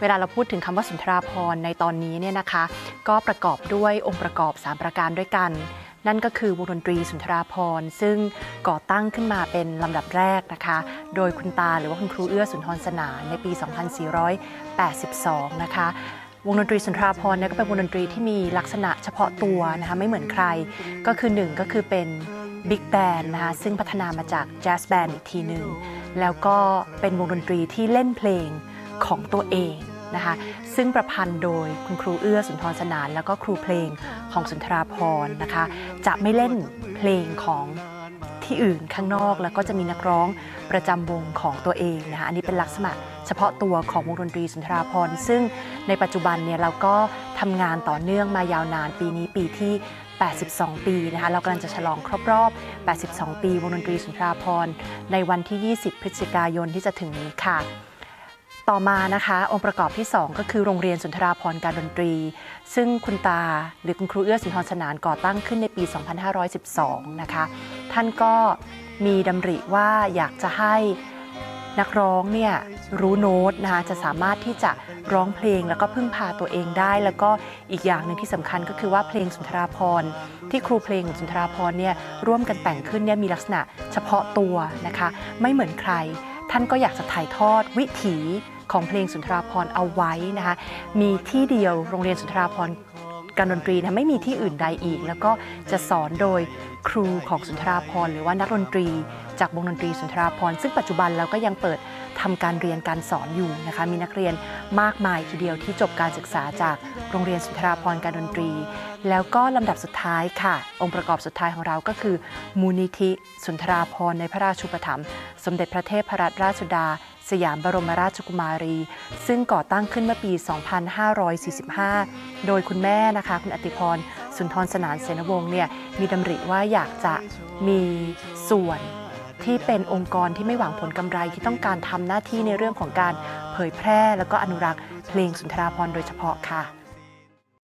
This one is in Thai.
เวลาเราพูดถึงคำว่าสุนทราภรณ์ในตอนนี้เนี่ยนะคะ ก็ประกอบด้วยองค์ประกอบ 3 ประการด้วยกัน นั่นก็คือวงดนตรีสุนทราภรณ์ซึ่งก่อตั้งขึ้นมาเป็นลำดับแรกนะคะ โดยคุณตาหรือว่าคุณครูเอื้อสุนทรสนานในปี 2482 นะคะวงดนตรีสุนทราภรณ์เนี่ยก็เป็นวงดนตรีที่มีลักษณะเฉพาะตัวนะคะไม่เหมือนใคร ก็คือหนึ่งก็คือเป็นบิ๊กแบนนะคะซึ่งพัฒนามาจากแจ๊สแบนด์อีกทีหนึ่งแล้วก็เป็นวงดนตรีที่เล่นเพลง ของตัวเองนะคะซึ่งประพันธ์โดยคุณครูเอื้อสุนทรสนาน แล้วก็ครูเพลงของสุนทราภรนะคะ จะไม่เล่นเพลงของที่อื่นข้างนอกแล้วก็จะมีนักร้องประจำวงของตัวเองนะคะอันนี้เป็นลักษณะเฉพาะตัวของวงดนตรีสุนทราภรซึ่งในปัจจุบันเนี่ยเราก็ทำงานต่อเนื่องมายาวนานปีนี้ปีที่ 82 ปีนะคะเรากำลังจะฉลองครบรอบ 82 ปีวงดนตรีสุนทราภรในวันที่ 20 พฤศจิกายนที่จะถึงนี้ค่ะ ต่อมานะคะองค์ประกอบที่ 2 ก็คือโรงเรียนสุนทราภรการดนตรี ซึ่งคุณตาหรือคุณครูเอื้อสุนทรสนานก่อตั้งขึ้นในปี 2512 นะคะ ท่านก็มีดำริว่าอยากจะให้นักร้องเนี่ยรู้โน้ตนะคะจะสามารถที่จะร้องเพลงแล้วก็พึ่งพาตัวเองได้ แล้วก็อีกอย่างหนึ่งที่สำคัญก็คือว่าเพลงสุนทราภรที่ครูเพลงของสุนทราภรเนี่ยร่วมกันแต่งขึ้นเนี่ยมีลักษณะเฉพาะตัวนะคะ ไม่เหมือนใคร ท่านก็อยากจะถ่ายทอดวิถี ของเพลงสุนทราภรณ์เอาไว้นะคะมีที่เดียวโรงเรียนสุนทราภรณ์การดนตรีนะไม่มีที่อื่นใดอีก แล้วก็จะสอนโดยครูของสุนทราภรณ์หรือว่านักดนตรี จากวงดนตรีสุนทราภรณ์ซึ่งปัจจุบันเราก็ยังเปิดทำการเรียนการสอนอยู่นะคะมีนักเรียนมากมายทีเดียวที่จบการศึกษาจากโรงเรียนสุนทราภรณ์การดนตรี แล้วก็ลำดับสุดท้ายค่ะ องค์ประกอบสุดท้ายของเราก็คือ มูลนิธิสุนทราภรณ์ในพระราชูปถัมภ์สมเด็จพระเทพรัตนราชสุดา สยามบรมราชกุมารี ซึ่งก่อตั้งขึ้นเมื่อปี 2545 โดยคุณแม่นะคะ คุณอติพร สุนทรสนานเสนวงศ์เนี่ยมีดำริว่าอยากจะมีส่วนที่เป็นองค์กรที่ไม่หวังผลกำไรที่ต้องการทำหน้าที่ในเรื่องของการเผยแพร่ แล้วก็อนุรักษ์เพลงสุนทราภรณ์โดยเฉพาะค่ะ